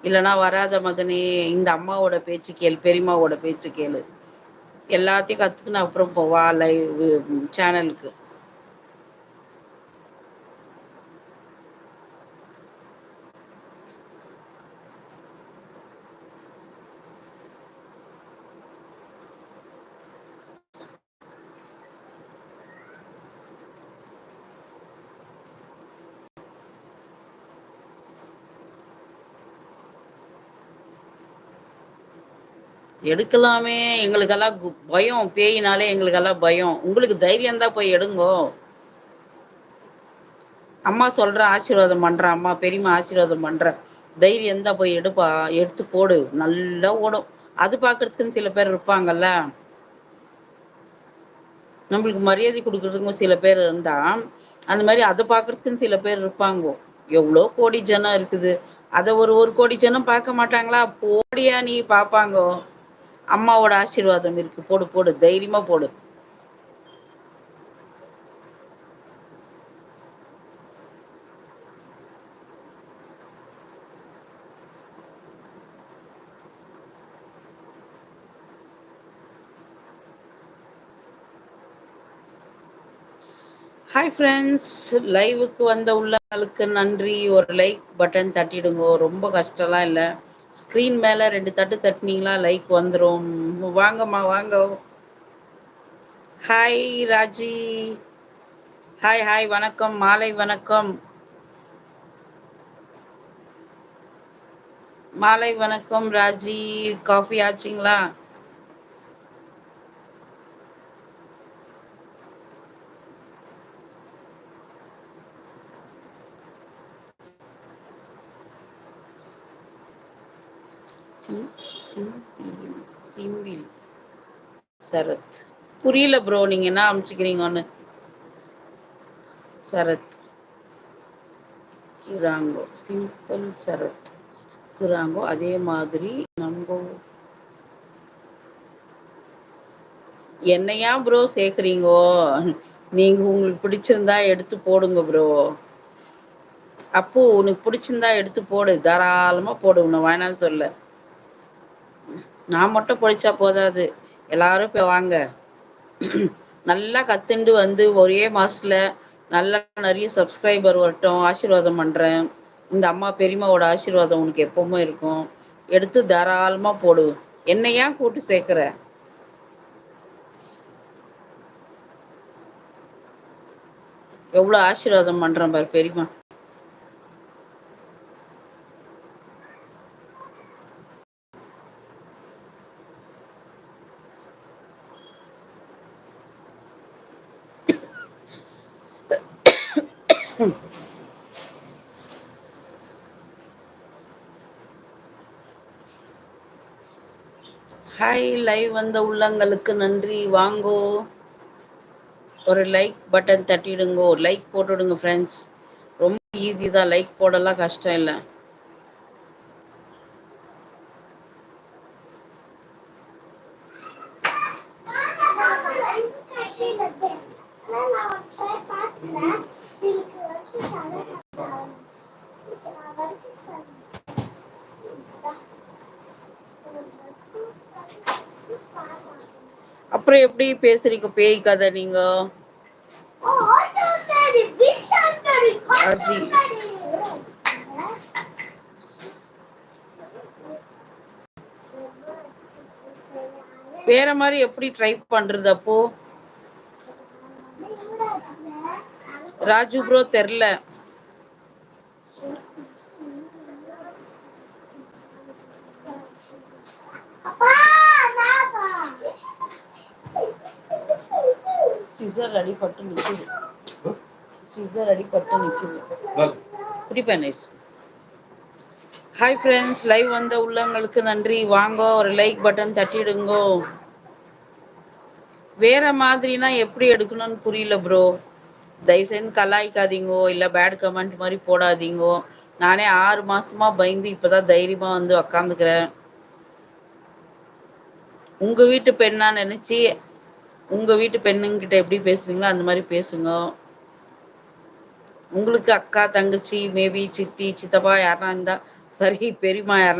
இல்லைன்னா வராத மகனே இந்த அம்மாவோட பேச்சு கேளு பெரியம்மாவோட பேச்சு கேளு. எல்லாத்தையும் கத்துக்குன்னு அப்புறம் போவா லைவ் சேனலுக்கு எடுக்கலாமே எங்களுக்கெல்லாம் பயம் பேயினாலே எங்களுக்கெல்லாம் பயம். உங்களுக்கு தைரியம் தான் போய் எடுங்கோ. அம்மா சொல்ற ஆசீர்வாதம் பண்ற அம்மா பெரியம்மா ஆசீர்வாதம் பண்ற. தைரியம் தான் போய் எடுப்பா எடுத்து போடு. நல்லா ஓடும். அது பாக்குறதுக்குன்னு சில பேர் இருப்பாங்கல்ல. நம்மளுக்கு மரியாதை கொடுக்குறதுங்க சில பேர் இருந்தா அந்த மாதிரி அதை பாக்குறதுக்குன்னு சில பேர் இருப்பாங்கோ. எவ்வளோ கோடி ஜனம் இருக்குது. அத ஒரு ஒரு கோடி ஜனம் பார்க்க மாட்டாங்களா? போடியா நீ பாப்பாங்கோ. அம்மாவோட ஆசீர்வாதம் இருக்கு. போடு போடு. தைரியமா போடு. ஹாய் ஃப்ரெண்ட்ஸ் லைவுக்கு வந்த உள்ளங்களுக்கு நன்றி. ஒரு லைக் பட்டன் தட்டிடுங்க. ரொம்ப கஷ்டம்லாம் இல்லை. ஸ்க்ரீன் மேலே ரெண்டு தட்டு தட்டினீங்களா? லைக் வந்துடும் வாங்கம்மா வாங்க. ஹாய் ராஜி. ஹாய் ஹாய் வணக்கம். மாலை வணக்கம். மாலை வணக்கம் ராஜி. காஃபி ஆச்சுங்களா? சிம்பிள். சரத். புரியல ப்ரோ நீங்க என்ன அமைச்சுக்கிறீங்கன்னு சரத். கிராங்கோ சிம்பிள் சரத். கிராங்கோ அதே மாதிரி நம்ம என்னையா ப்ரோ சேர்க்குறீங்கோ? நீங்க உங்களுக்கு பிடிச்சிருந்தா எடுத்து போடுங்க ப்ரோ அப்போ உனக்கு பிடிச்சிருந்தா எடுத்து போடு தாராளமா போடு உன்னை வேணான்னு சொல்ல. நான் மட்டும் பொழிச்சா போதாது. எல்லாரும் இப்போ வாங்க. நல்லா கத்துண்டு வந்து ஒரே மாசத்துல நல்லா நிறைய சப்ஸ்கிரைபர் வரட்டும் ஆசீர்வாதம் பண்றேன். இந்த அம்மா பெரியமாவோட ஆசீர்வாதம் உனக்கு எப்பவுமே இருக்கும். எடுத்து தாராளமா போடு. என்னையா ஏன் கூட்டு சேர்க்கிற? எவ்வளவு ஆசீர்வாதம் பண்றேன் பாரு பெரியமா ஹாய் லைவ் வந்த உள்ளங்களுக்கு நன்றி. வாங்கோ. ஒரு லைக் பட்டன் தட்டிடுங்கோ. லைக் போட்டுடுங்க ஃப்ரெண்ட்ஸ் ரொம்ப ஈஸி தான். லைக் போடலாம் கஷ்டம் இல்லை. அப்புறம் எப்படி பேசுறீங்க? பேய் கதை நீங்க? வேற மாதிரி எப்படி ட்ரை பண்றது அப்போ? ராஜு ப்ரோ தெரில சிசர் அடிபட்டு நிக்குது. சிசர் அடிபட்டு நைஸ் ஹாய் ஃப்ரெண்ட்ஸ் லைவ் வந்த உள்ளங்களுக்கு நன்றி. வாங்க ஒரு லைக் பட்டன் தட்டிடுங்கோ. வேற மாதிரினா எப்படி எடுக்கணும்னு புரியல ப்ரோ தயவுசெய்து கலாய்க்காதீங்கோ இல்லை பேட் கமெண்ட் மாதிரி போடாதீங்கோ. நானே ஆறு மாசமா பயந்து இப்பதான் தைரியமா வந்து உக்காந்துக்கிறேன். உங்க வீட்டு பெண்ணா நினைச்சு உங்க வீட்டு பெண்ணுங்கிட்ட எப்படி பேசுவீங்களோ அந்த மாதிரி பேசுங்க. உங்களுக்கு அக்கா தங்கச்சி மேபி சித்தி சித்தப்பா யாரா இருந்தா சரி பெரியம்மா யாரா